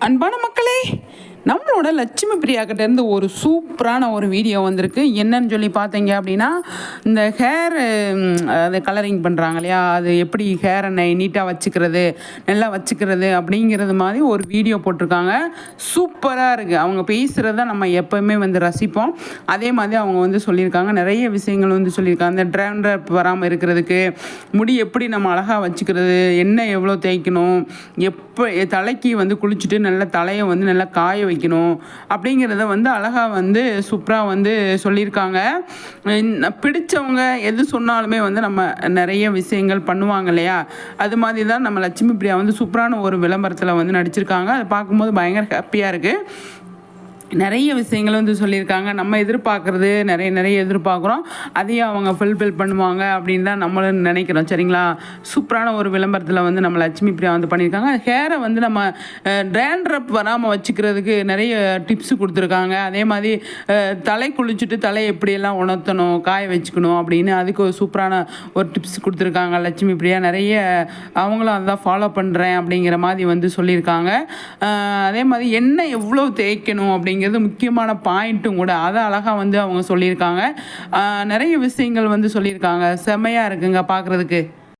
அன்பான மக்களே நம்மளோட லட்சுமி பிரியா கிட்டேருந்து ஒரு சூப்பரான ஒரு வீடியோ வந்திருக்கு. என்னன்னு சொல்லி பார்த்தீங்க அப்படின்னா இந்த ஹேர் அது கலரிங் பண்ணுறாங்க இல்லையா? அது எப்படி ஹேரை நீட்டாக வச்சுக்கிறது நல்லா வச்சுக்கிறது அப்படிங்கிறது மாதிரி ஒரு வீடியோ போட்டிருக்காங்க. சூப்பராக இருக்குது அவங்க பேசுகிறத நம்ம எப்போவுமே வந்து ரசிப்போம். அதே மாதிரி அவங்க வந்து சொல்லியிருக்காங்க. நிறைய விஷயங்கள் வந்து சொல்லியிருக்காங்க. அந்த ட்ராண்ட்ரப் வராமல் இருக்கிறதுக்கு முடி எப்படி நம்ம அழகாக வச்சுக்கிறது எண்ணெய் எவ்வளோ தேய்க்கணும் எப்போ தலைக்கு வந்து குளிச்சுட்டு நல்லா தலையை வந்து நல்லா காய வைக்கணும் அப்படிங்கிறத வந்து அழகாக வந்து சூப்பராக வந்து சொல்லியிருக்காங்க. பிடிச்சவங்க எது சொன்னாலுமே வந்து நம்ம நிறைய விஷயங்கள் பண்ணுவாங்க இல்லையா? அது மாதிரி தான் நம்ம லட்சுமி பிரியா வந்து சூப்பரான ஒரு விளம்பரத்தில் வந்து நடிச்சிருக்காங்க. அதை பார்க்கும்போது பயங்கர ஹாப்பியாக இருக்குது நிறைய விஷயங்கள் வந்து சொல்லியிருக்காங்க. நம்ம எதிர்பார்க்குறது நிறைய நிறைய எதிர்பார்க்குறோம். அதையும் அவங்க ஃபுல்ஃபில் பண்ணுவாங்க அப்படின்னு தான் நம்மளும் நினைக்கிறோம். சரிங்களா? சூப்பரான ஒரு விளம்பரத்தில் வந்து நம்ம லட்சுமி பிரியா வந்து பண்ணியிருக்காங்க. ஹேரை வந்து நம்ம டேண்ட்ரப் வராமல் வச்சுக்கிறதுக்கு நிறைய டிப்ஸ் கொடுத்துருக்காங்க. அதே மாதிரி தலை குளிச்சுட்டு தலையை எப்படியெல்லாம் உணர்த்தணும் காய வச்சுக்கணும் அப்படின்னு அதுக்கு ஒரு சூப்பரான ஒரு டிப்ஸ் கொடுத்துருக்காங்க லட்சுமி பிரியா. நிறைய அவங்களும் அதான் ஃபாலோ பண்ணுறேன் அப்படிங்கிற மாதிரி வந்து சொல்லியிருக்காங்க. அதே மாதிரி எண்ணெய் எவ்வளோ தேய்க்கணும் அப்படிங்கிறது முக்கியமான பாயிண்ட்டும் கூட அதை அழகாக வந்து அவங்க சொல்லியிருக்காங்க. நிறைய விஷயங்கள் வந்து சொல்லியிருக்காங்க. செம்மையாக இருக்குங்க பார்க்குறதுக்கு.